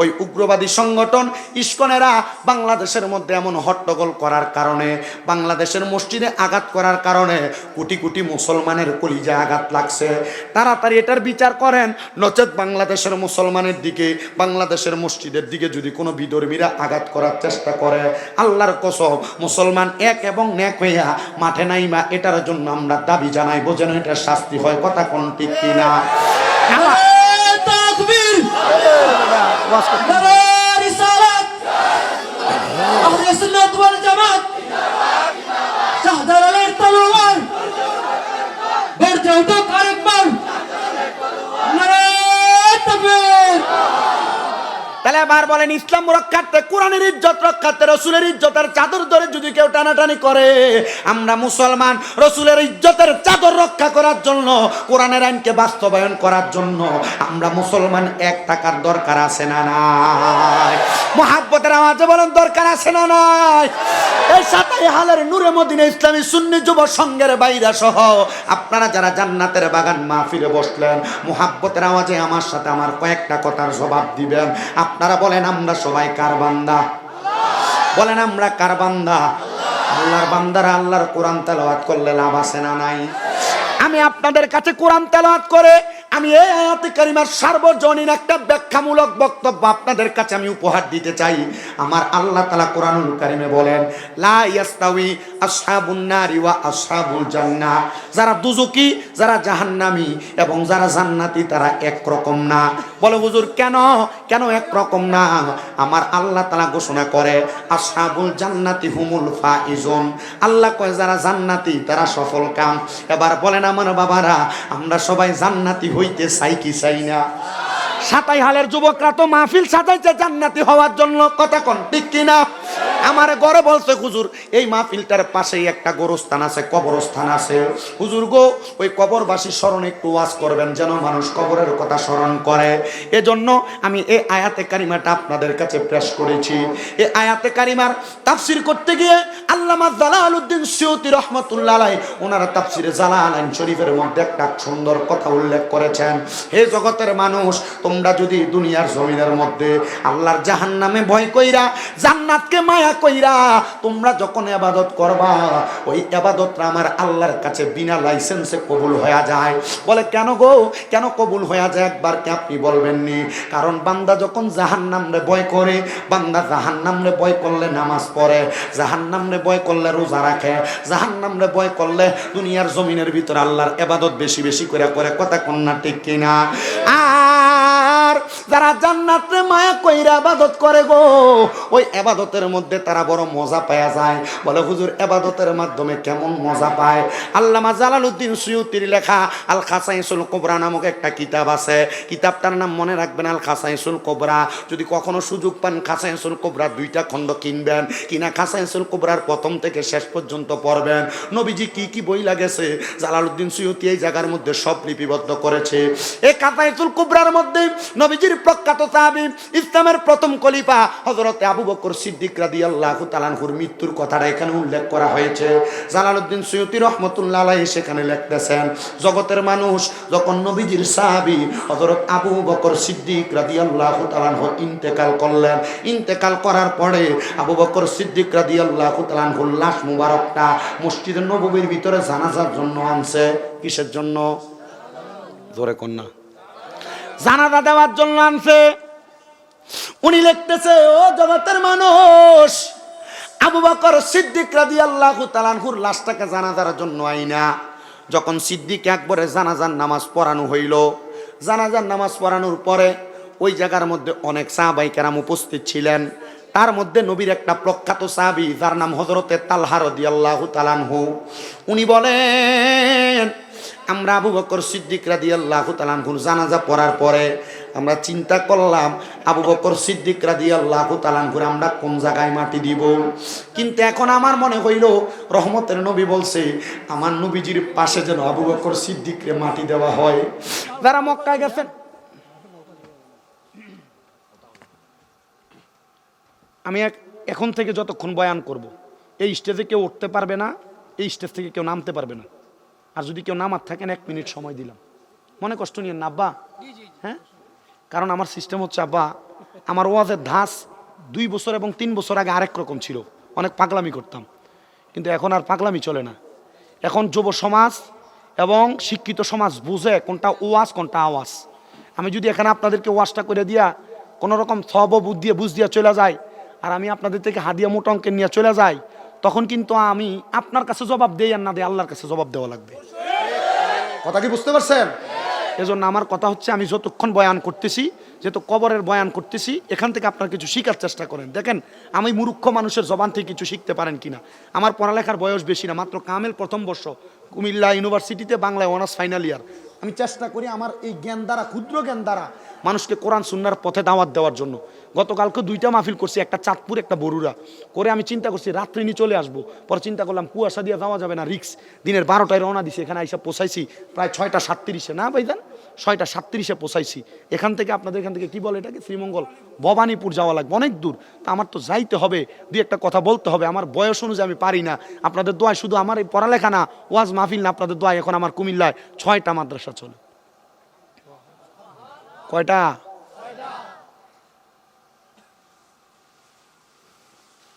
ওই উগ্রবাদী সংগঠন ইস্কনেরা বাংলাদেশের মধ্যে এমন হট্টগোল করার কারণে, বাংলাদেশের মসজিদে আঘাত করার কারণে কোটি কোটি মুসলমানের কলিজায় আঘাত লাগছে। তাড়াতাড়ি এটার বিচার করেন। নচেত বাংলাদেশের মুসলমানের দিকে, বাংলাদেশের মসজিদের দিকে যদি কোনো বিধর্মীরা আঘাত করার চেষ্টা করে, আল্লাহর কসব মুসলমান এক এবং ন্যাক হইয়া মাঠে নাইমা, এটার জন্য আমরা দাবি জানাই। বোঝেন এটার শাস্তি হয়, কথা কোন ঠিক কিনা? আমার- তাকবীর তাহলে বলেন, ইসলাম রক্ষার্থে, কোরআনের ইজ্জত রক্ষার্থে, রসুলের ইজ্জতের চাদর ধরে যদি কেউ টানাটানি করে, আমরা মুসলমান রসুলের ইজ্জতের চাদর রক্ষা করার জন্য, কোরআনের আইনকে বাস্তবায়ন করার জন্য, আমরা মুসলমান এক টাকার দরকার আছে না নাই? মহাব্বতের আওয়াজে বলেন, দরকার আছে না নাই? এই সাতাই হালের নূরে মদিনে ইসলামী সুন্নি যুব সংঘের বাইরা সহ, আপনারা যারা জান্নাতের বাগান মাহফিলে বসলেন, মোহাব্বতের আওয়াজে আমার সাথে আমার কয়েকটা কথার জবাব দিবেন। আপনারা বলেন, আমরা সবাই কার বান্দা? বলেন, আমরা কার বান্দা? আল্লাহর বান্দারা আল্লাহর কোরআন তেলাওয়াত করলে লাভ আছে না নাই? আমি আপনাদের কাছে কোরআন তেলাওয়াত করে আমি এই আয়াতে কারিমার সার্বজনীন একটা ব্যাখ্যামূলক বক্তব্য আপনাদের কাছে আমি উপহার দিতে চাই। আমার আল্লাহ তালা কোরআনুল কারিমে বলেন, লা ইয়াস্তাউই আসহাবুন নারি ওয়া আসহাবুল জান্নাহ। যারা দুজুকি যারা জাহান্নামি এবং যারা জান্নাতি, তারা একরকম না। বলে হুজুর, কেন? কেন একরকম না? আমার আল্লাহ তালা ঘোষণা করে, আসহাবুল জান্নাতি হুমুল ফা ইজন আল্লাহ কয়, যারা জান্নাতি, তারা সফল কাম। এবার বলেন আমার বাবারা, আমরা সবাই জান্নাতি হইতে চাই কি চাই না? সাতাই হালের যুবকরা তো মাহফিল সাজাইছে জান্নাতি হওয়ার জন্য। কথা কোন ঠিক কিনা? আমার গড়ে বলছে, হুজুর, এই মাহফিলটার পাশেই একটা গোরস্থান আছে, কবরস্থান আছে। হুজুর গো, ওই কবরবাসী স্মরণ একটু ওয়াজ করবেন যেন মানুষ কবরের কথা স্মরণ করে। এজন্য আমি এই আয়াতে কারিমাটা আপনাদের কাছে পেশ করেছি। এই আয়াতে কারিমার তাফসির করতে গিয়ে আল্লামা জালালউদ্দিন সিউতি রহমতুল্লাহ আলাই ওনারা তাফসিরে জালালাইন শরীফের মধ্যে একটা সুন্দর কথা উল্লেখ করেছেন। হে জগতের মানুষ, তোমরা যদি দুনিয়ার জমিনের মধ্যে আল্লাহর জাহান্নামে ভয় কইরা জান্নাতকে মায়া কইরা তোমরা যখন এবাদত করবা, ওই এবাদতটা আমার আল্লাহর কাছে বিনা লাইসেন্সে কবুল হয়ে যায়। বলে, কেন গো? কেন কবুল হয়ে যায়? একবার কি আপনি বলবেননি? কারণ বান্দা যখন জাহান্নাম রে ভয় করে, বান্দা জাহান্নাম রে ভয় করলে নামাজ পড়ে, জাহান্নাম রে ভয় করলে রোজা রাখে, জাহান্নাম রে বয় করলে দুনিয়ার জমিনের ভিতর আল্লাহর এবাদত বেশি বেশি করে করে, কথা কন্যা ঠিক কিনা? আর যারা জান্নাতে মায়া কইরা আবাদত করে গো, ওই আবাদতের মধ্যে তারা বড় মজা পাওয়া যায়। বলে হুজুর আবাদতের মাধ্যমে কেমন মজা পায়? আল্লামা জালালউদ্দিন সুয়ুতির লেখা আল খাসাইসুল কোবরা নামক একটা কিতাব আছে। কিতাবটার নাম মনে রাখবেন আল খাসাইসুল কোবরা। যদি কখনো সুযোগ পান, খাসাইসুল কোবরা দুইটা খণ্ড কিনবেন। কিনা খাসাইসুল কোবরার প্রথম থেকে শেষ পর্যন্ত পড়বেন। নবীজি কি কি বই লাগেছে? জালালউদ্দিন সুয়ুতি এই জায়গার মধ্যে সব লিপিবদ্ধ করেছে। এই খাসাইসুল কুবরার মধ্যে নবীজির প্রখ্যাত সাহাবী ইসলামের প্রথম খলিফা হজরতে আবু বকর সিদ্দিক তাআলার মৃত্যুর কথাটা এখানে উল্লেখ করা হয়েছে। জালালউদ্দিন সৈয়দি রহমতুল্লাহ সেখানে লিখতেছেন জগতের মানুষ যখন নবীজির সাহাবী হযরত আবু বকর সিদ্দিক রাদিয়াল্লাহু তাআলাহু ইন্তেকাল করলেন। ইন্তেকাল করার পরে আবু বকর সিদ্দিক রাদিয়াল্লাহু তাআলাহুর লাশ মুবারকটা মসজিদের নববীর ভিতরে জানাজার জন্য আনছে। কিসের জন্য? জোরে কন্যা। জানাজা দেওয়ার জন্য আনছে। উনি লিখতেছে, ও জগতের মানুষ, আবু বকর সিদ্দিক রাদিয়াল্লাহু তাআলাহুর লাশটাকে জানাজার জন্য আইনা। যখন সিদ্দিক একবারে জানাজার নামাজ পড়ানো হইল, জানাজার নামাজ পড়ানোর পরে ওই জায়গার মধ্যে অনেক সাহাবাই কেরাম উপস্থিত ছিলেন। তার মধ্যে নবীর একটা প্রখ্যাত সাহাবি, যার নাম হজরতে তালহা রদিয়াল্লাহু তালানহু উনি বলেন, আমরা আবু বকর সিদ্দিক রাদি আল্লাহ তালানহুর জানাজা পড়ার পরে আমরা চিন্তা করলাম আবু বকর সিদ্দিক রাদি আল্লাহ তালানহুর আমরা কোন জায়গায় মাটি দিব? কিন্তু এখন আমার মনে হইল রহমতের নবী বলছে আমার নবীজির পাশে যেন আবু বকর সিদ্দিকরে মাটি দেওয়া হয়। যারা মক্কায় গেছেন আমি এখন থেকে যতক্ষণ বয়ান করব। এই স্টেজে কেউ উঠতে পারবে না এই স্টেজ থেকে কেউ নামতে পারবে না। আর যদি কেউ নামার থাকেন এক মিনিট সময় দিলাম। মনে কষ্ট নিয়ে না আব্বা। হ্যাঁ? কারণ আমার সিস্টেম হচ্ছে, আব্বা, আমার ওয়াজের ধাস দুই বছর এবং তিন বছর আগে আরেক রকম ছিল। অনেক পাগলামি করতাম। কিন্তু এখন আর পাগলামি চলে না। এখন যুব সমাজ এবং শিক্ষিত সমাজ বুঝে কোনটা ওয়াজ, কোনটা আওয়াজ। আমি যদি এখানে আপনাদেরকে ওয়াজটা করে দিয়া কোনো রকম সব বুধ দিয়ে বুঝ দিয়া চলে যায় আর আমি আপনাদের থেকে হাদিয়া মোটা অঙ্কের নিয়ে চলে যাই, তখন কিন্তু আমি আপনার কাছে জবাব দেই আর না দেয় আল্লাহর কাছে জবাব দেওয়া লাগবে। কথা কি বুঝতে পারছেন? এজন্য আমার কথা হচ্ছে আমি যতক্ষণ বয়ান করতেছি যেহেতু কবরের বয়ান করতেছি, এখান থেকে আপনার কিছু শিখার চেষ্টা করেন। দেখেন, আমি মূর্খ মানুষের জবান থেকে কিছু শিখতে পারেন কিনা। আমার পড়ালেখার বয়স বেশি না, মাত্র কামেল প্রথম বর্ষ, কুমিল্লা ইউনিভার্সিটিতে বাংলায় অনার্স ফাইনাল ইয়ার। আমি চেষ্টা করি আমার এই জ্ঞান দ্বারা, ক্ষুদ্র জ্ঞান দ্বারা, মানুষকে কোরআন সুন্নার পথে দাওয়াত দেওয়ার জন্য। গতকালকে দুইটা মাহফিল করছি, একটা চাঁদপুর, একটা বরুড়া। করে আমি চিন্তা করছি, রাত্রি নিয়ে চলে আসব। পরে চিন্তা করলাম, কুয়াশা দিয়ে যাওয়া যাবে না রিক্স দিনের বারোটায় রওনা দিছি, এখানে আইসা পোষাইছি প্রায় ছয়টা সাতত্রিশে। না ভাইজান? ছয়টা, সাতত্রিশে পোষাইছি। এখান থেকে আপনাদের এখান থেকে কি বলে এটাকে? শ্রীমঙ্গল, ভবানীপুর যাওয়া লাগবে। অনেক দূর। তা আমার তো যাইতে হবে। দুই একটা কথা বলতে হবে। আমার বয়স অনুযায়ী আমি পারি না। আপনাদের দোয়ায় শুধু আমার এই পড়ালেখা না, ওয়াজ মাহফিল না, আপনাদের দোয়ায় এখন আমার কুমিল্লায় ছয়টা মাদ্রাসা চলে। কয়টা?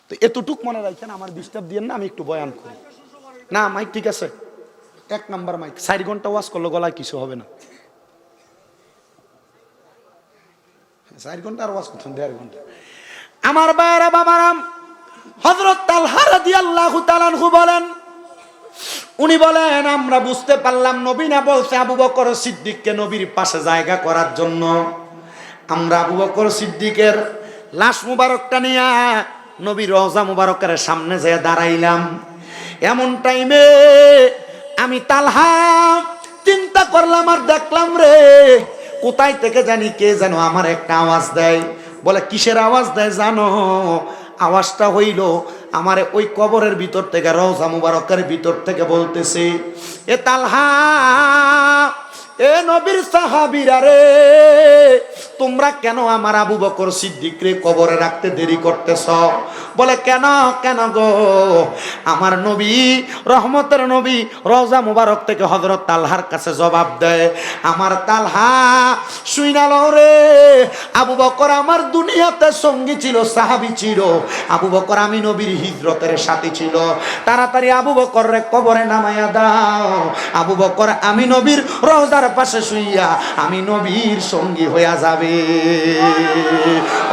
তো এতটুক মনে রাখছেন আমার ডিস্টার্ব দিয়ে না, আমি একটু বয়ান করি। না মাইক ঠিক আছে। এক নাম্বার মাইক চার ঘণ্টা ওয়াজ করলে গলায় কিছু হবে না। চার ঘণ্টা আর ওয়াজ করতেন দেড় ঘণ্টা। আমার বায়রা বাবারাম হজরত তালহা রাদিয়াল্লাহু তাআলাহু বলেন, উনি বলেন, আমরা বুঝতে পারলাম, নবী না বলছে আবু বকর সিদ্দিককে নবীর পাশে জায়গা করার জন্য। আমরা আবু বকর সিদ্দিকের লাশ মুবারকটা নিয়ে নবী রওজা মুবারকের সামনে যেয়ে দাঁড়াইলাম। এমন টাইমে আমি তালহা চিন্তা করলাম আর দেখলাম রে কোথায় থেকে জানি কে যেন আমার একটা আওয়াজ দেয়? বলে, কিসের আওয়াজ দেয় জানো? আওয়াজটা হইল আমার ওই কবরের ভিতর থেকে, রওজা মুবারকের ভিতর থেকে বলতেছে, এ তালহা এ নবীর সাহাবিরা রে, তোমরা কেন আমার আবু বকর সিদ্দিকরে কবরে রাখতে দেরি করতেছ? বলে, কেন কেন গো? আমার নবী, রহমতের নবী রওজা মুবারক থেকে হজরত তালহার কাছে জবাব দেয়, আমার তালহা, শুইনাল রে, আবু বকর আমার দুনিয়াতে সঙ্গী ছিল, সাহাবি ছিল। আবু বকর আমি নবীর হিজরতের সাথী ছিল। তাড়াতাড়ি আবু বকর রে কবরে নামাইয়া দাও। আবু বকর আমি নবীর রওজার পাশে শুইয়া আমি নবীর সঙ্গী হইয়া যাবে।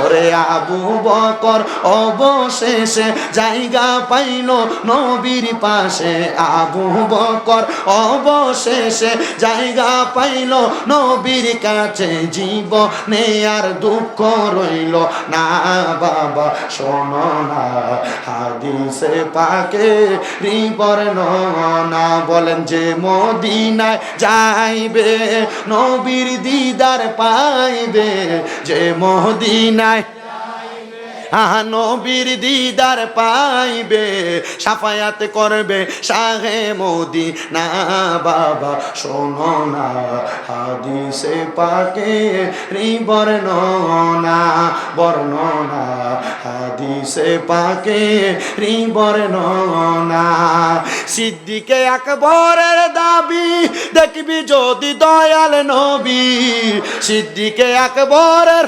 ওরে আবু বকর, অবশেষে জায়গা পাইল নবীর পাশে। আবু বকর, অবশেষে জায়গা পাইল নবীর কাছে। জীবনে আর দুঃখ রইল না, বাবা, শোনো না, হাদিসে পাকে রিপর না বলেন যে মদিনায় যাইবে নবীর দিদার পাইবে যে মদিনায় আহা নবীর দিদার পাইবে, সাফায়াত করবে শাহে মোদি না বাবা, শোনো না, হাদিসে পাকে রি বর্ণনা। হাদিসে পাকে রি বর্ণনা সিদ্দিকে আকবরের দাবি, দেখবি যদি দয়াল নবী। সিদ্দিকে আকবরের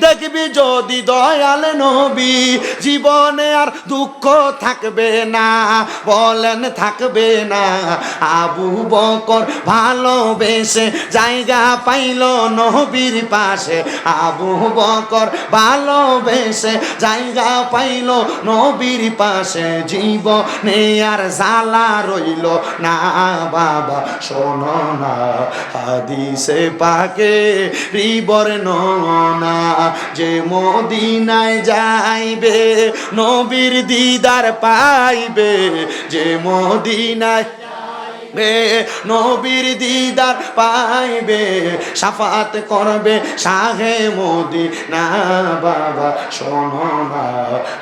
দেখবি যদি দয়াল নবী, জীবনে আর দুঃখ থাকবে না, বলেন থাকবে না। আবু বকর ভালোবেসে জায়গা পাইল নবীর পাশে। আবু বকর ভালোবেসে জায়গা পাইল নবীর পাশে। জীবনে আর জ্বালা রইল না, বাবা, শোনো না। হাদিসে পাকে রিবর না যে মদিনায় যাইবে নবীর দিদার পাইবে। যে মদিনায় বে নবীর দিদার পাইবে, সাফাত করবে শাহে মোদি না বাবা। শোনো না,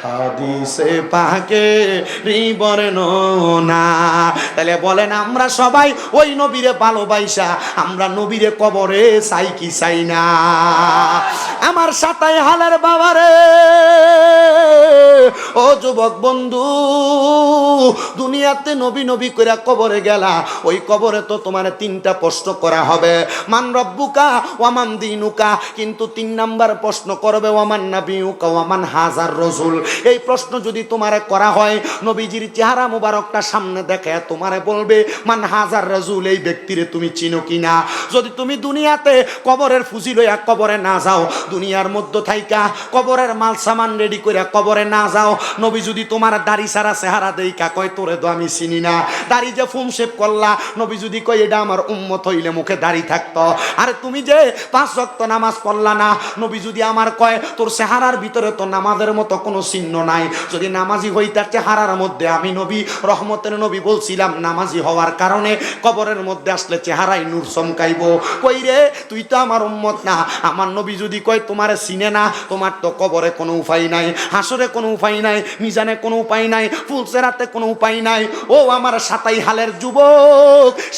হাদিসে পাকে না তাহলে বলেন, আমরা সবাই ওই নবীরে ভালোবাসা, আমরা নবীরে কবরে চাই কি চাই না? আমার সাতাই হালের বাবারে ও যুবক বন্ধু, দুনিয়াতে নবী নবী করে কবরে গেলা ওই কবরে তো তোমার তিনটা প্রশ্ন করা হবে। মান রব্বুকা ওয়ামান দিনুকা, কিন্তু তিন নাম্বার প্রশ্ন করবে ওয়ামান নাবিউকা ওয়ামান হাজার রসুল এই প্রশ্ন যদি তোমারে করা হয়, নবীজির চেহারা মুবারকটা সামনে দেখে তোমারে বলবে, মান হাজার রসুল এই ব্যক্তিরে তুমি চিনো কিনা? যদি তুমি দুনিয়াতে কবরের ফুজি লইয়া কবরে না যাও, দুনিয়ার মধ্য থাইকা কবরের মাল সামান রেডি করে কবরে না যাও, নবী যদি তোমার দাড়ি সারা চেহারা দেইকা কয়, তোরে তো আমি চিনি না। দাড়ি যে ফুম শেপ করলা। নবী যদি কয়, এটা আমার উম্মত হইলে মুখে দাঁড়িয়ে থাকতো। আরে তুমি যে পাঁচ রক্ত নামাজ পড়লা না, নবী যদি আমার কয়, তোর চেহারার ভিতরে তো নামাজের মতো কোনো চিহ্ন নাই। যদি নামাজি হইতার চেহারার মধ্যে আমি নবী, রহমতের নবী বলছিলাম, নামাজি হওয়ার কারণে কবরের মধ্যে আসলে চেহারায় নূর চমকাইব। কই রে, তুই তো আমার উম্মত না। আমার নবী যদি কয়, তোমারে চিনে না, তোমার তো কবরে কোনো উপায় নাই, হাসরে কোনো উপায় নাই, মিজানে কোনো উপায় নাই, ফুলসেরাতে কোনো উপায় নাই। ও আমার সাতাই হালের যুবক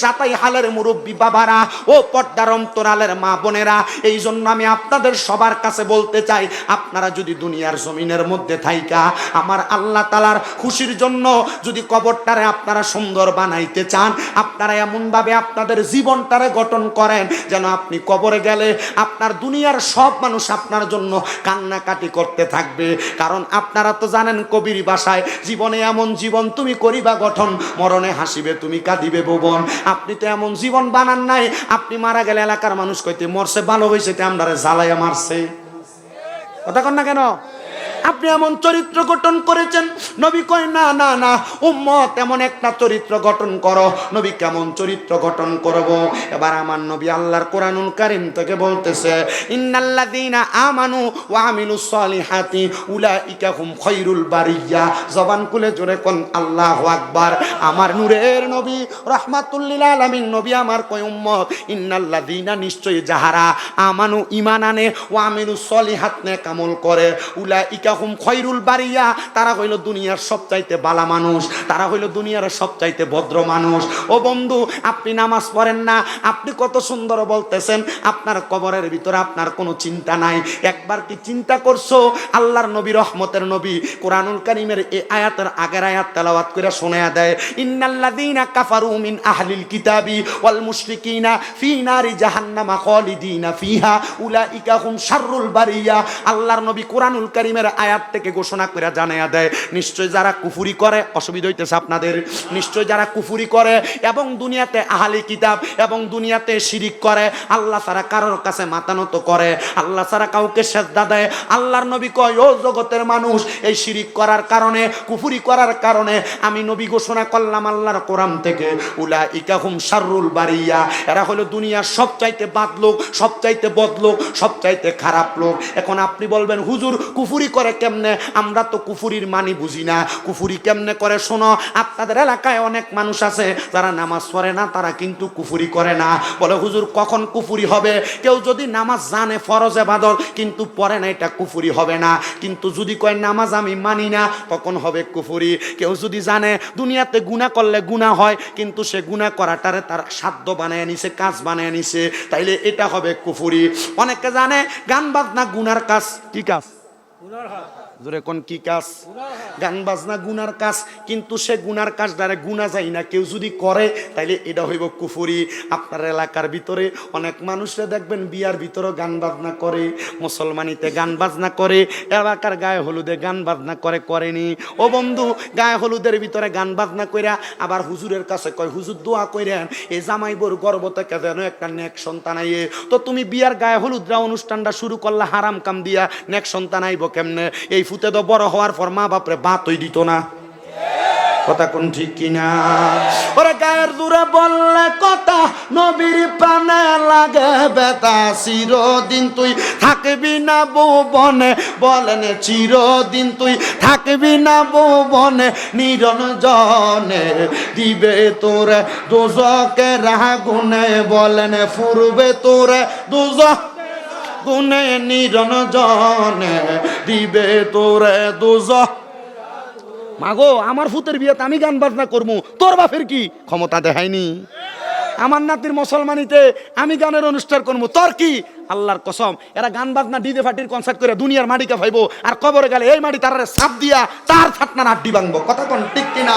সাতাই হালের মুরব্বী বাবারা, ও পর্দার অন্তরালের মা বোনেরা এই জন্য আমি আপনাদের সবার কাছে বলতে চাই, আপনারা যদি দুনিয়ার জমিনের মধ্যে থাইকা, আমার আল্লাহ তালার খুশির জন্য যদি কবরটারে আপনারা সুন্দর বানাইতে চান, আপনারা এমনভাবে আপনাদের জীবনটারে গঠন করেন, যেন আপনি কবরে গেলে আপনার দুনিয়ার সব মানুষ আপনার জন্য কান্নাকাটি করতে থাকবে। কারণ আপনারা তো জানেন কবির বাসায়, জীবনে এমন জীবন তুমি করিবা গঠন, মরণে হাসিবে তুমি কাঁদিবে ভুবন। আপনি তো এমন জীবন বানান নাই। আপনি মারা গেলে এলাকার মানুষ কইতে, মরছে, ভালো হয়েছে তে আমরা জ্বালাইয়া মারছে। কথা কন না কেন? আপনি এমন চরিত্র গঠন করেছেন। নবী কয়, না না না, উম্মত এমন একটা চরিত্র গঠন করো। নবী কেমন চরিত্র গঠন করব? এবার আমার নবী আল্লাহর কোরআনুল কারিম থেকে বলতেছে, ইন্নাল্লাযীনা আমানু ওয়া আমিলুস সলিহাতি, উলাইকা হুম খায়রুল বারিয়া। জবান খুলে জোরে কোন, আল্লাহু আকবার। আমার নূরের নবী, রাহমাতুল্লিল আলামিন নবী আমার কয়, উম্মত, ইন্নাল্লাযীনা নিশ্চয়ই যাহারা আমানু ঈমান আনে, ওয়া আমিলুস সলিহাত নে কামল করে, উলাইকা হুম খৈরুল বাড়িয়া তারা হইল দুনিয়ার সবচাইতে বালা মানুষ, তারা হইল দুনিয়ার সবচাইতে ভদ্র মানুষ। ও বন্ধু, আপনি নামাজ পড়েন না, আপনি কত সুন্দর বলতেছেন, আপনার কবরের ভিতরে আপনার কোনো চিন্তা নাই। একবার কি চিন্তা করছ? আল্লাহর নবী, রহমতের নবী কোরআনুল কারিমের এই আয়াতের আগের আয়াত তেলাওয়াত করে শোনায়া দেয়, ইন্নাল্লাযীনা কাফারু মিন আহলিল কিতাবি ওয়াল মুশরিকিনা ফি নারি জাহান্নামা খালিদিনা ফিহা উলাইকা হুম শাররুল বারিয়া। আল্লাহর নবী কোরআনুল কারিমের আয়াত থেকে ঘোষণা করে জানায়া দেয়, নিশ্চয় যারা কুফুরি করে, অসুবিধা হইতেছে আপনাদের, নিশ্চয় যারা কুফুরি করে এবং দুনিয়াতে আহালি কিতাব এবং দুনিয়াতে শিরিক করে, আল্লাহ ছাড়া কারোর কাছে মাতানত করে, আল্লাহ ছাড়া কাউকে সেজদা দেয়। আল্লাহর নবী কয়, ও জগতের মানুষ, এই শিরিক করার কারণে, কুফুরি করার কারণে আমি নবী ঘোষণা করলাম আল্লাহর কোরআন থেকে উলা ইকাহুম শাররুল বারিয়া। এরা হলো দুনিয়ার সবচাইতে বাদ লোক, সবচাইতে বদ লোক, সবচাইতে খারাপ লোক। এখন আপনি বলবেন, হুজুর, কুফুরি করে কেমনে? আমরা তো কুফুরির মানি বুঝি না। কুফুরি কেমনে করে শোনো? আপনাদের এলাকায় অনেক মানুষ আছে, যারা নামাজ পড়ে না, তারা কিন্তু কুফুরি করে না। বলে, হুজুর, কখন কুফুরি হবে? কেউ যদি নামাজ জানে, ফরজে বাদল কিন্তু পড়ে না, এটা কুফুরি হবে না। কিন্তু যদি কয়, নামাজ আমি মানি না, তখন হবে কুফুরি। কেউ যদি জানে, দুনিয়াতে গুণা করলে গুণা হয়, কিন্তু সে গুণা করাটারে তার সাধ্য বানায় নিছে, কাজ বানায় নিছে, তাইলে এটা হবে কুফুরি। অনেকে জানে, গান বাজনা, গুনার কাজ কি কাজ? Norrhav. জোরে কোন কি কাজ? গান বাজনা, গুনার কাজ, কিন্তু সে গুনার কাজ দ্বারা গুনা যায় না। কেউ যদি করে, তাইলে এটা হইব কুফুরি। আপনার এলাকার ভিতরে অনেক মানুষরা দেখবেন বিয়ার ভিতরে গান বাজনা করে, মুসলমানিতে গান বাজনা করে, এলাকার গায়ে হলুদে গান বাজনা করে, করেনি। ও বন্ধু, গায়ে হলুদের ভিতরে গান বাজনা কইরা আবার হুজুরের কাছে কয়, হুজুর, দোয়া কইরেন এই জামাইবোর গর্ব থেকে যেন একটা নেক সন্তান আইয়ে। তো তুমি বিয়ার গায়ে হলুদরা অনুষ্ঠানটা শুরু করলে, হারাম কাম দিয়া, নেক সন্তান আইব কেমনে? এই ফুতে তো বড় হওয়ার পর মা বাপরে বাতই দিত না। কথা কোন ঠিক কিনা? ওরে গায়ের দূরে বললে কথা, নবীর পানে লাগে বেতা চিরদিন তুই থাকবি না বনে বলেন চিরদিন তুই থাকবি না বনে নিরন জনে দিবে তোরে দুজকে রাগুনে বলেন ফুরবে তোরে দুজ গুনে নিরন জনে দিবে তোরে দুজ। মাগো, আমার ফুতের বিয়েতে আমি গান বাজনা করব তোর বাপের কি ক্ষমতা দেখায়নি আমার নাতির মুসলমানিতে আমি গানের অনুষ্ঠান করব তোর কি? আল্লাহর কসম, এরা গান বাজনা ডিজে ফাটির কনসার্ট করে দুনিয়ার মাটিকে ভাইবো, আর কবরে গেলে এই মাটি তার সাপ দিয়া তার থাটনার আড্ডি ভাঙবো। কথা কোন ঠিক কিনা?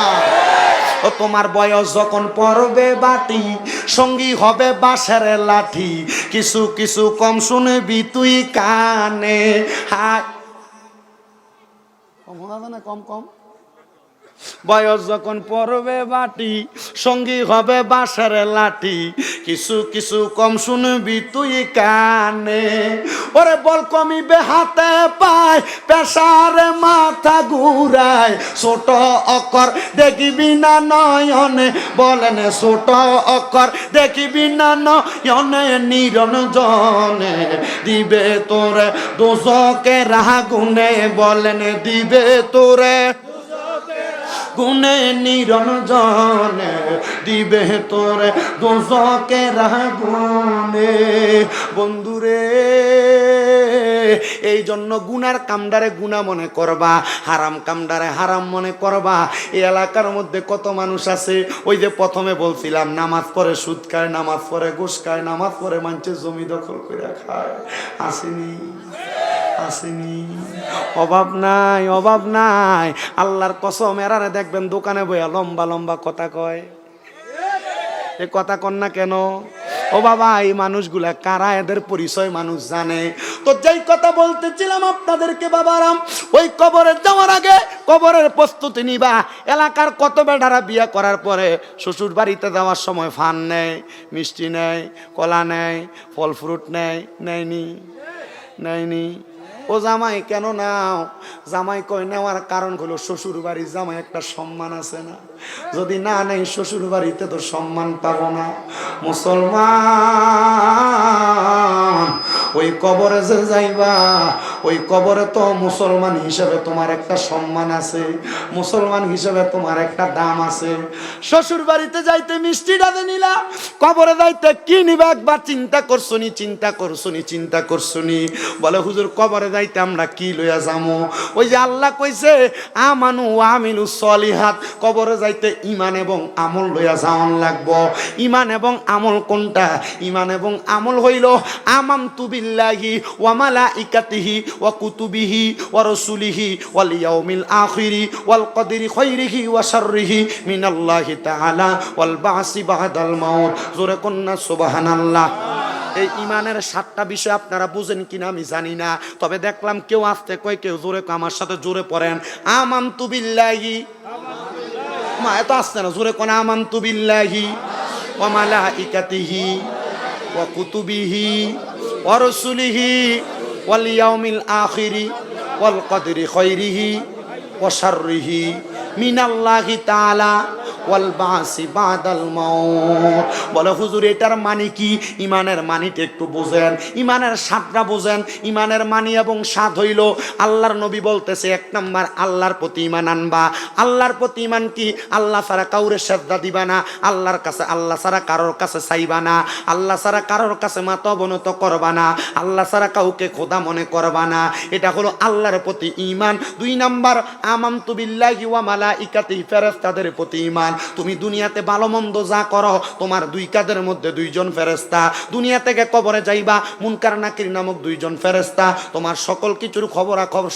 ও তোমার বয়স যখন পড়বে বাটি, সঙ্গী হবে বাঁশের লাঠি। কিছু কিছু কম শুনবি তুই কানে। না? কম কম? বয়স যখন পড়বে বাটি, সঙ্গী হবে বাঁশের লাঠি। কিছু কিছু কম শুনবি তুই কানে। ওরে বল কমিবে হাতে পায়, পেশারে মাথা ঘুরায়। ছোট অকর দেখিবি না নয়নে, বলেন ছোট অকর দেখিবি না নয়নে নিরঞ্জনে দিবে তোরে দোষকে রাগুনে বলেন দিবে তোরে গুনে নিরঞ্জন, দিবে তোরে দোষকে রাগুনে বন্ধুরে এই জন্য গুনার কামডারে গুনা মনে করবা, হারাম কামডারে হারাম মনে করবা। এই এলাকার মধ্যে কত মানুষ আছে, ওই যে প্রথমে বলছিলাম, নামাজ পড়ে সুদ খায়, নামাজ পড়ে ঘুষ খায়, নামাজ পড়ে মানুষের জমি দখল করে খায়। আসেনি। আসেনি। অভাব নাই অভাব নাই। আল্লাহর কসম, এরারে দেখবেন দোকানে বইয়া লম্বা লম্বা কথা কয়। এ কথা কন না কেন? ও বাবা, এই মানুষগুলা কারা? এদের পরিচয় মানুষ জানে। তো যেই কথা বলতেছিলাম আপনাদেরকে বাবারাম, ওই কবরে যাওয়ার আগে কবরের প্রস্তুতি নিবা। এলাকার কত বেটারা বিয়ে করার পরে শ্বশুর বাড়িতে যাওয়ার সময় ফান নেয়, মিষ্টি নেয়, কলা নেয়, ফল ফ্রুট নেয়, নেয়নি নেয়নি। ও জামাই, কেন নাও? জামাই কয়, নেওয়ার কারণ হলো শ্বশুর বাড়ি জামাই একটা সম্মান আছে না। যদি না নেই শ্বশুর বাড়িতে তো সম্মান পাবো না। মুসলমান ওই কবরে যে যাইবা, ওই কবরে তো মুসলমান হিসেবে তোমার একটা সম্মান আছে, মুসলমান হিসেবে তোমার একটা দাম আছে। শ্বশুর বাড়িতে যাইতে মিষ্টি ডালে নিলা, কবরে যাইতে কি নিবা একবার চিন্তা করছুনি চিন্তা করছুনি চিন্তা করছুনি। বলে, হুজুর, কবরে যাইতে আমরা কি লইয়া যামো? ওই যে আল্লাহ কইছে, আমানু আমিলু সলিহাত। কবরে যাইতে ইমান এবং আমল লইয়া যাওয়ান লাগবো। ইমান এবং আমল কোনটা? ইমান এবং আমল হইল আমাম তুবিল্লাহি ওয়া মালাইকাতিহি ওয়া কুতুবিহি ওয়া রাসূলিহি ওয়াল ইয়াউমিল আখিরি ওয়াল কদরি খাইরিহি ওয়া শাররিহি মিনাল্লাহি তাআলা ওয়াল বাসি বাদাল মাউত জোরে কন্না সুবহানাল্লাহ। এই ইমানের সাতটা বিষয় আপনারা বুঝেন কিনা আমি জানি না, তবে দেখলাম কেউ আসতে কয় কেউ, জোরে আমার সাথে জোরে পড়েন। আমাম তুবিল্লাহি মা, এত আসছে না, জোরে কোন আমান্তু বিল্লাহি। ওয়া মালাইকাতিহি। ওয়া কুতুবিহি। ওয়া واليوم الآخر والقدر خيره وشره من الله تعالى ওয়াল বাসি বাদাল বলে, হুজুর, এটার মানে কি? ইমানের মানিটা একটু বোঝেন। ইমানের স্বাদটা বোঝেন। ইমানের মানি এবং স্বাদ হইল, আল্লাহর নবী বলতেছে, এক নম্বর, আল্লাহর প্রতি ইমান আনবা। আল্লাহর প্রতি ইমান কি? আল্লাহ ছাড়া কাউরে শ্রদ্ধা দিবা না। আল্লাহর কাছে, আল্লাহ ছাড়া কারোর কাছে চাইবা না। আল্লাহ ছাড়া কারোর কাছে মাত অবনত করবা না। আল্লাহ ছাড়া কাউকে খোদা মনে করবা না। এটা হলো আল্লাহর প্রতি ইমান দুই নাম্বার, আমান্তু বিল্লাহি ওয়া মালাইকাতিহি, ফেরেশতাদের প্রতি ইমান তুমি দুনিয়াতে ভালো মন্দ যা করো, তোমার দুই কাদের মধ্যে দুইজন ফেরেস্তা দুনিয়া থেকে কবরে যাইবা, মুনকার নাকির নামক দুইজন ফেরেস্তা তোমার সকল কিছুর খবরাখবর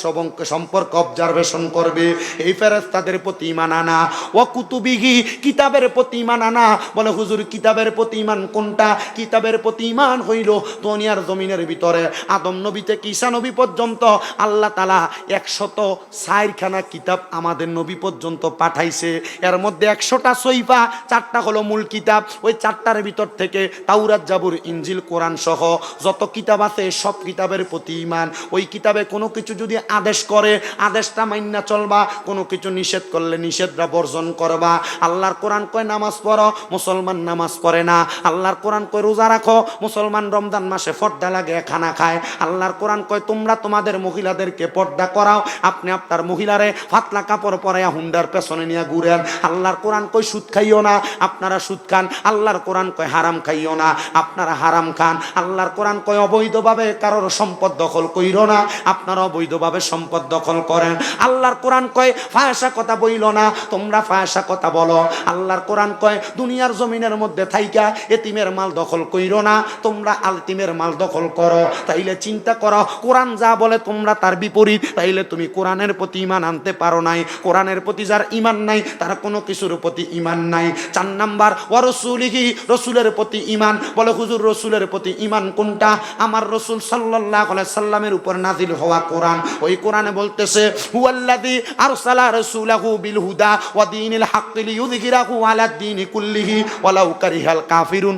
সম্পর্ক অবজারভেশন করবে। এই ফেরেস্তাদের প্রতি ইমান আনা। ও কুতুবিহি, কিতাবের প্রতি ইমান আনা। বলে, হুজুর, কিতাবের প্রতি ইমান কোনটা? কিতাবের প্রতি ইমান হইল দুনিয়ার জমিনের ভিতরে। আদম নবী থেকে ঈসা নবী পর্যন্ত? আল্লাহ তালা একশত ষাটখানা কিতাব আমাদের নবী পর্যন্ত পাঠাইছে। এর মধ্যে একশোটা সইফা, চারটা হলো মূল কিতাব। ওই চারটার ভিতর থেকে তাওরাত, জাবুর ইঞ্জিল কোরআন সহ যত কিতাব আছে সব কিতাবের প্রতি ইমান ওই কিতাবে কোনো কিছু যদি আদেশ করে, আদেশটা মাইন্না চলবা, কোনো কিছু নিষেধ করলে নিষেধটা বর্জন করবা। আল্লাহর কোরআন কয়, নামাজ পড়ো, মুসলমান নামাজ পড়ে না। আল্লাহর কোরআন কয়, রোজা রাখো, মুসলমান রমজান মাসে পর্দা লাগে, খানা খায়। আল্লাহর কোরআন কয়, তোমরা তোমাদের মহিলাদেরকে পর্দা করাও, আপনি আপনার মহিলারে ফাতলা কাপড় পরাইয়া হুন্ডার পেছনে নিয়ে ঘুরেন। আল্লাহর কোরআন কোরআন কই সুদ খাইও না? আপনারা সুদ খান, আল্লাহর কোরআন কয় হারাম খাইও না। আপনারা হারাম খান, আল্লাহর কোরআন কয় অবৈধভাবে কারোর সম্পদ দখল কইরো না। আপনারা অবৈধভাবে সম্পদ দখল করেন। আল্লাহর কোরআন কয়, ফায়সা কথা বইল না, তোমরা ফায়সা কথা বলো। আল্লাহর কোরআন কয়, দুনিয়ার জমিনের মধ্যে থাইকা এতিমের মাল দখল কইরো না, তোমরা আলতিমের মাল দখল করো। তাইলে চিন্তা করো, কোরআন যা বলে তোমরা তার বিপরীত। তাইলে তুমি কোরআনের প্রতি ইমান আনতে পারো নাই। কোরআনের প্রতি যার ইমান নাই, তার কোনো কিছুর প্রতি ইমান নাই। চার নাম্বার ও রসুলিহি, রসুলের প্রতি ইমান বলে, হুজুর, রসুলের প্রতি ইমান কোনটা? আমার রসুল সাল্লাহ সাল্লামের উপর নাজিল হওয়া কোরআন। ওই কোরআনে বলতেছে, হুয়াল্লাযী আরসালা রসুলাহু বিল হুদা ওয়া দীনিল হাক্কি লিইয়ুযহিরাহু আলা দ্বীনি কুল্লিহি ওয়ালাউ কারিহাল কাফিরুন।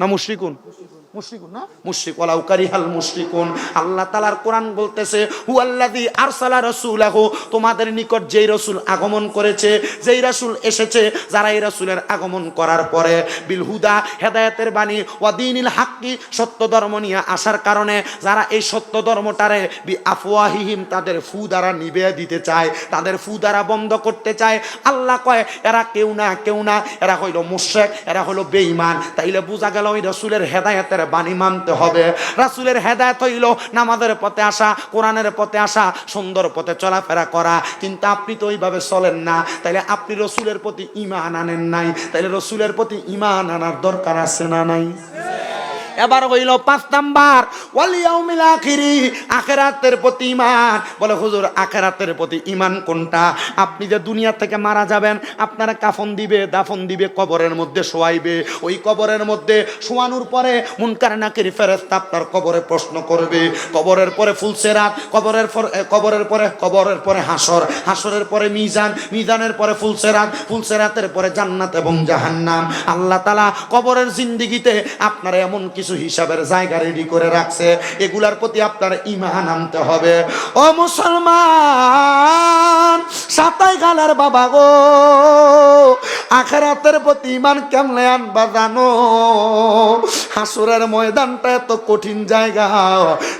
না মুশরিকুন? কোরআন বলতেছে আরসালা তোমাদের নিকট যেই আগমন করেছে, যেই রাসূল এসেছে, যারা এই রাসূলের আগমন করার পরে বিল হুদা হেদায়েতের বাণী সত্য ধর্ম নিয়ে আসার কারণে, যারা এই সত্য ধর্মটারে বি তাদের ফু দ্বারা নিবে দিতে চায়, তাদের ফু দ্বারা বন্ধ করতে চায়। আল্লাহ কয়, এরা কেউ না কেউ না, এরা হইল মুশরিক, এরা হইল বেঈমান তাইলে বোঝা গেল ওই রাসূলের হেদায়েতের বাণী মানতে হবে। রাসুলের হেদায়ত হইল নামাজের পথে আসা, কোরআনের পথে আসা, সুন্দর পথে চলাফেরা করা। কিন্তু আপনি তো ওইভাবে চলেন না। তাইলে আপনি রসুলের প্রতি ইমান আনেন নাই। তাইলে রসুলের প্রতি ইমান আনার দরকার আছে না নাই? এবার হইল পাঁচ নাম্বার ওয়ালিয়াউমিল আখিরি, আখেরাতের প্রতি ইমান বলে, হুজুর, আখেরাতের প্রতি ইমান কোনটা? আপনি যে দুনিয়া থেকে মারা যাবেন, আপনারা কাফন দিবে, দাফন দিবে, কবরের মধ্যে শোয়াইবে। ওই কবরের মধ্যে শোয়ানোর পরে মুনকার নাকির ফেরেস্তা আপনার কবরে প্রশ্ন করবে। কবরের পরে ফুলসেরাত কবরের পরে কবরের পরে কবরের পরে হাসর। হাসরের পরে মিজান, মিজানের পরে ফুলসেরাত ফুলসেরাতের পরে জান্নাত এবং জাহান্নাম। আল্লাহ তালা কবরের জিন্দিগিতে আপনারা এমন কিছু হিসাবের জায়গা রেডি করে রাখছে। এগুলার প্রতি আপনার ইমান আনতে হবে। ও মুসলমান, সাতাই গালার বাবা গো, আখেরাতের প্রতি ইমান কেমনে আনবা জানো? হাসুরের ময়দানটা এত কঠিন জায়গা।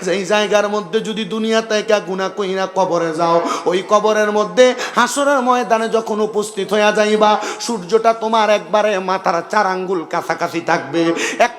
যেই জায়গার মধ্যে যদি দুনিয়া থেকে গুণা কইরা কবরে যাও, ওই কবরের মধ্যে হাসুরের ময়দানে যখন উপস্থিত হইয়া যাইবা, সূর্যটা তোমার একবারে মাথার চার আঙ্গুল কাছাকাছি থাকবে।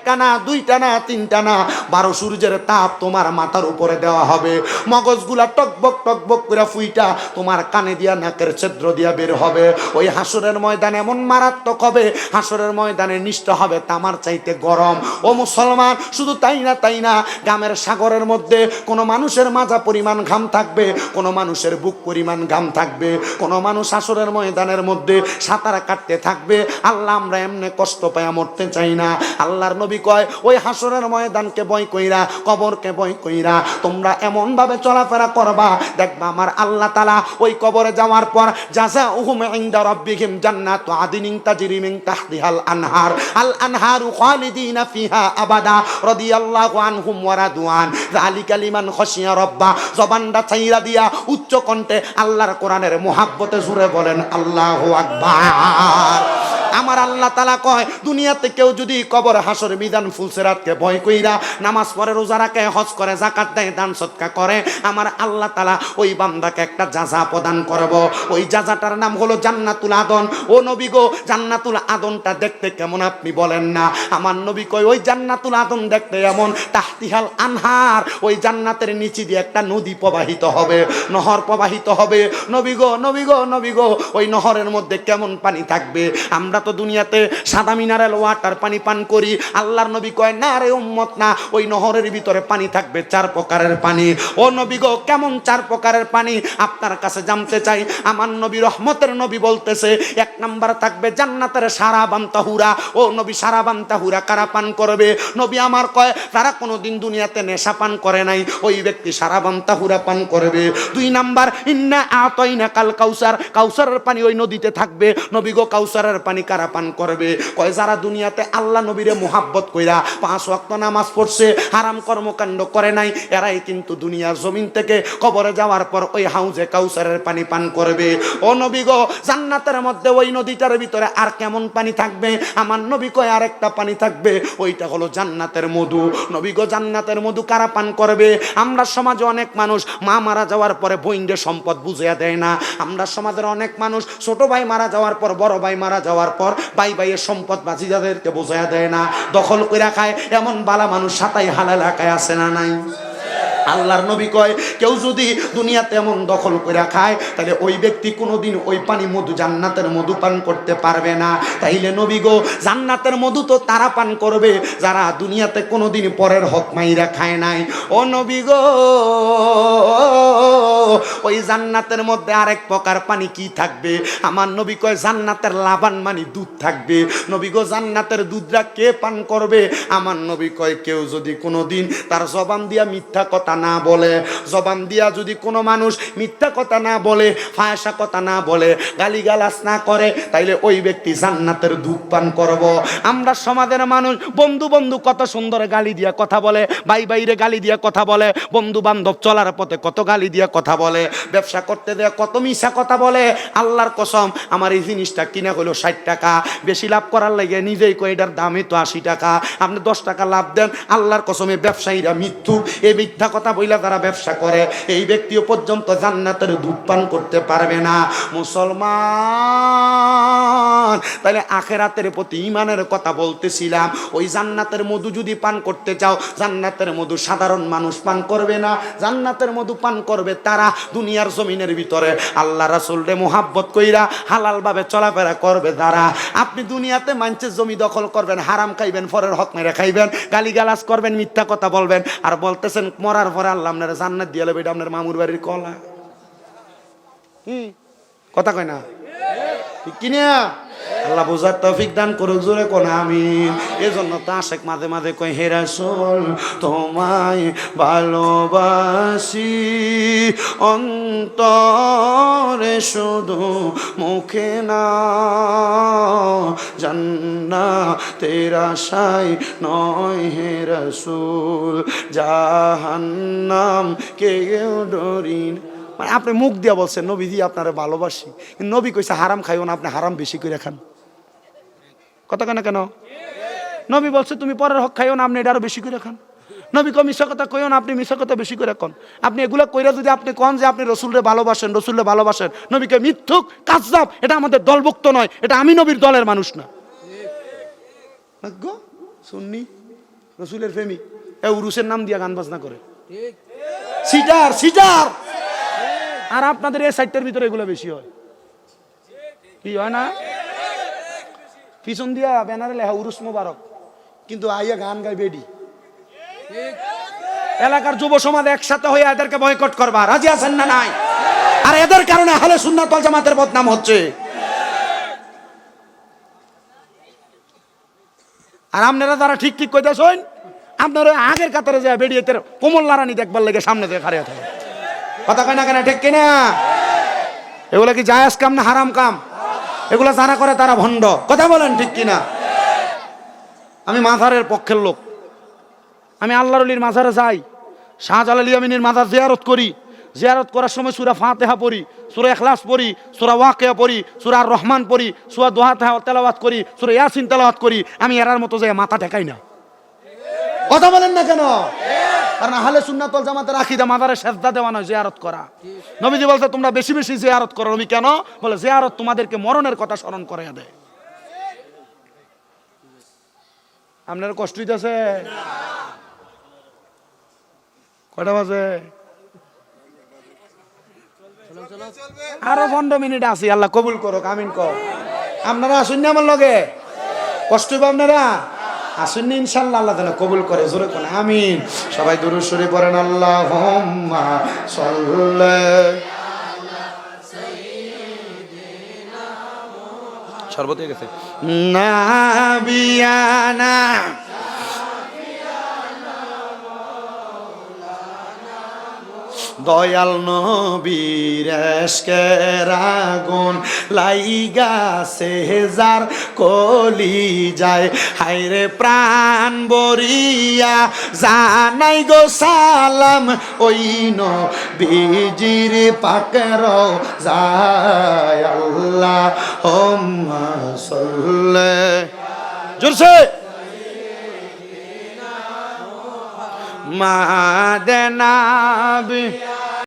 একটা না দুইটা না তিনটা না বারো সূর্যের তাপ তোমার মাথার উপরে দেওয়া হবে। মগজগুলা টকবক টকবক করে ফুইটা তোমার কানে দিয়া, নাকের ছেদ্র দিয়া বের হবে। ওই হাসুরের ময়দান এমন মারাত্মক হবে, হাসুরের ময়দানে নিষ্ঠ হবে তামার চাইতে গরম। ও মুসলমান, শুধু তাই না তাই না, গ্রামের সাগরের মধ্যে কোনো মানুষের মাজা পরিমাণ ঘাম থাকবে, কোনো মানুষের বুক পরিমাণ ঘাম থাকবে, কোনো মানুষ হাসরের ময়দানের মধ্যে সাঁতার কাটতে থাকবে। আল্লাহ আমরা এমনি কষ্ট পাইয়া মরতে চাই না। আল্লাহর নবী কয়, ওই হাসরের ময়দানকে বই কইরা, কবরকে বই কইরা তোমরা এমন ভাবে চলাফেরা করবা। দেখবা আমার আল্লাহ তালা ওই কবরে যাওয়ার পর জাজা উহুম ইনদা রাব্বিহিম জান্নাতু আদিনিন তাজরি মিন তাহতিহাল আনহার। আল আনহারু খালিদিনা ফিহা আবাদা। রাদিয়াল্লাহু আনহুম ওয়া রাদওয়ান যালিকা লিমান খাশিয়া রাব্বা। জবানটা ছাইরা দিয়া উচ্চ কণ্ঠে আল্লাহর কোরআনের মোহাব্বতে জুড়ে বলেন, আল্লাহু আকবার। আল্লাহ তালা কয়, দুনিয়াতে কেউ যদি কবর হাসর বিধান ফুলসেরাতকে ভয় কইরা নামাজ পড়ে, রোজা রাখে, হজ করে জাকাত দেয়, দান সৎকা করে, আমার আল্লাহ তালা ওই বান্দাকে একটা যাজা প্রদান করব। ওই যাজাটার নাম হলো জান্নাতুল আদন। ও নবী গো, জান্নাতুল আদনটা দেখতে কেমন আপনি বলেন না? আমার নবী কয়, ওই জান্নাতুল আদন দেখতে এমন, তাহতিহাল আনহার, ওই জান্নাতের নিচে দিয়ে একটা নদী প্রবাহিত হবে, নহর প্রবাহিত হবে। নবী গো নবী গো নবী গো, ওই নহরের মধ্যে কেমন পানি থাকবে? আমরা তো দুনিয়াতে সাদা মিনারেল ওয়াটার পানি পান করি। আল্লাহর নবী কয়, না রে উম্মত, না। ওই নহরের ভিতরে পানি থাকবে, চার প্রকারের পানি। ও নবী গো, কেমন চার প্রকারের পানি? আপনার কাছে জানতে চাই। আমার নবী রহমতের নবী বলতেছে, এক নাম্বার থাকবে জান্নাতের সারা বান্তাহুরা ও নবী সারা বান্তাহুরা কারা পান করবে? নবী আমার কয়, তারা কোনোদিন দুনিয়াতে নেশা পান করে নাই। ওই ব্যক্তি সারা বান্তাহুরা পান করবে। দুই নাম্বার, ইন্না আতইনা কাল কাউসার। কাউসারের পানি ওই নদীতে থাকবে। নবী গো, কাউসারের পানি কারা পান করবে। কয়, যারা দুনিয়াতে আল্লাহ নবীরে মোহাব্বত কইরা পাঁচ ওয়াক্ত নামাজ পড়ছে, হারাম কর্মকাণ্ড করে নাই, এরাই কিন্তু দুনিয়ার জমিন থেকে কবরে যাওয়ার পর ওই হাউজে কাউসারের পানি পান করবে। ও নবী গো, জান্নাতের মধ্যে ওই নদীটার ভিতরে আর কেমন পানি থাকবে? আমার নবী কয়, আরেকটা পানি থাকবে, ওইটা হলো জান্নাতের মধু। নবী গো, জান্নাতের মধু কারা পান করবে? আমরা সমাজে অনেক মানুষ মা মারা যাওয়ার পরে বইন্ডে সম্পদ বুঝিয়া দেয় না। আমরা সমাজের অনেক মানুষ ছোট ভাই মারা যাওয়ার পর, বড় ভাই মারা যাওয়ার পর ভাই ভাইয়ের সম্পদ বাজিদাদেরকে বোঝা দেয় না, দখল করে খায়, এমন বালা মানুষ সাতাই হালাল এলাকায় আছে না নাই? আল্লাহর নবী কয়, কেউ যদি দুনিয়াতে এমন দখল করে খায়, তাহলে ওই ব্যক্তি কোনোদিন ওই পানি মধু জান্নাতের মধু পান করতে পারবে না। তাইলে নবী গো, জান্নাতের মধু তো তারা পান করবে, যারা দুনিয়াতে কোনোদিন পরের হক মাইরা খায় নাই। ও নবী গো, ওই জান্নাতের মধ্যে আরেক প্রকার পানি কি থাকবে? আমার নবী কয়, জান্নাতের লাবান মানে দুধ থাকবে। নবী গো, জান্নাতের দুধরা কে পান করবে? আমার নবী কয়, কেউ যদি কোনোদিন তার জবান দিয়া মিথ্যা কথা না বলে, জবান দিয়া যদি কোনো মানুষ মিথ্যা কথা না বলে ফায়সা কথা না বলে, গালিগালাজ না করে, তাইলে ওই ব্যক্তি জান্নাতের দুধ পান করব। আমরা সমাজের মানুষ বন্ধু বন্ধু কত সুন্দর গালি দিয়া কথা বলে ভাই বাইরে গালি দিয়া কথা বলে, বন্ধু বান্ধব চলার পথে কত গালি দিয়া কথা বলে, ব্যবসা করতে দেয়া কত মিশা কথা বলে, আল্লাহর কসম আমার এই জিনিসটা কিনা হলো ষাট টাকা, বেশি লাভ করার লাগে নিজেই কই এটার দামই তো আশি টাকা, আপনি দশ টাকা লাভ দেন, আল্লাহর কসমে ব্যবসায়ীরা মৃত্যু এই মিথ্যা কথা বইলা তারা ব্যবসা করে এই ব্যক্তিও পর্যন্ত জান্নাতের দুধ পান করতে পারবে না। মুসলমান! তাহলে আখেরাতের প্রতি ইমানের কথা বলতেছিলাম। ওই জান্নাতের মধু যদি পান করতে চাও, জান্নাতের মধু সাধারণ মানুষ পান করবে না। জান্নাতের মধু পান করবে তারা দুনিয়ার জমিনের ভিতরে। আল্লাহ রাসুলরে মোহাব্বত কইরা হালালভাবে চলাফেরা করবে তারা। আপনি দুনিয়াতে মানুষের জমি দখল করবেন, হারাম খাইবেন, ফরের হক মেরে খাইবেন, গালিগালাজ করবেন, মিথ্যা কথা বলবেন, আর বলতেছেন, মরার পরে আল্লাহ আপনার জান্নাত দিয়ে এটা আপনার মামুর বাড়ির কলা। কথা কয় না? ঠিক কিনা? আল্লাহ বোঝার তৌফিক দান করুক, জোরে কোন আমিন এজন্য তো আশেক মাঝে মাঝে কয় হেরা শোন তোমায় ভালোবাসি অন্তরে শুধু মুখে না জান্না তেরা সাই নয়, হে রসুল, জাহান্নাম কেউ ডরি না। মানে আপনি মুখ দিয়া বলছেন নবীজি আপনারা ভালোবাসি। নবী কইছে হারাম খাইও না আপনি হারাম বেশি করে খান। কথা কেন কেন? নবী বলছে তুমি পরের হক খাইও না আপনি এটা আরও বেশি করে খান। নবী কো মিশা কথা কইও না আপনি মিশা কথা বেশি করে কন আপনি এগুলা কইরা যদি আপনি কন যে আপনি রসুলরে ভালোবাসেন রসুলরে ভালোবাসেন নবীকে মিথ্যুক কাজদাব এটা আমাদের দলভুক্ত নয় এটা আমি নবীর দলের মানুষ না। গো শুননি রসুলের প্রেমিক? এ উরুসের নাম দিয়া গান বাজনা করে। Seater seater! আর আপনাদের এই সাইডটার ভিতরে এগুলো বেশি হয়। কি হয় না? পিছন দিয়া ব্যানারে লেখা, উরুস মোবারক। কিন্তু আইয়া গান গাই বেডি এলাকার যুব সমাজ একসাথে হয়ে এদেরকে বয়কট করবা। রাজি আছেন না নাই? আর এদের কারণে হলে সুন্নাত ওয়াল জামাতের বদনাম হচ্ছে। আর আপনারা যারা ঠিক ঠিক কইতেছেন, আপনারা আগের কাতারে যায় বেরিয়ে কোমল লারানি দেখবার লেগে সামনে দিয়ে খাড়িয়ে থাকে কথা কয় না কেন? ঠিক কিনা? এগুলো কি জায়াজ কাম না হারাম কাম? এগুলো যারা করে তারা ভণ্ড। কথা বলেন ঠিক কিনা? আমি মাজারের পক্ষের লোক। আমি আল্লাহর মাজারে যাই। শাহজালাল ইয়ামিনের মাজার জিয়ারত করি। জিয়ারত করার সময় সুরা ফাতেহা পড়ি, সুরা এখলাস পড়ি, সুরা ওয়াকিয়া পড়ি, সুরা রহমান পড়ি, সুরা দোহা তেলাওয়াত করি, সুরা ইয়াসিন তেলাওয়াত করি। আমি এরার মতো যাই মাথা ঠেকাই না। কথা বলেন না কেন? কারণ আহলে সুন্নাতল জামাতের আকিদা মাদারে সেজদা দেওয়া নয়, জিয়ারত করা। নবীজি বলতে তোমরা বেশি বেশি জিয়ারত করো। নবী কেন? বলে, জিয়ারত তোমাদেরকে মরণের কথা স্মরণ করে দেয়। আপনার কষ্ট হইতেছে? কয়টা বাজে? আরও পনেরো মিনিট আছি, আল্লাহ কবুল করো আমিন কর আপনারা আসুন না আমার লগে? কষ্ট হইব আপনারা? আসুন ইনশাল্লাহ আল্লাহ তালা কবুল করে জোরে কোন আমিন। সবাই দূর সরে পড়েন আল্লাহ সর্বত গেছে। নাবিয়ানা দয়াল নবীর এসকের আগুন লাইগা সেজার কলি যায়। হাইরে প্রাণ বরিয়া জানাই গো সালাম, ওই নবীজির পাকের যায় আল্লাহ হোম্মা সাল্লে। জোরছে মাদনাবি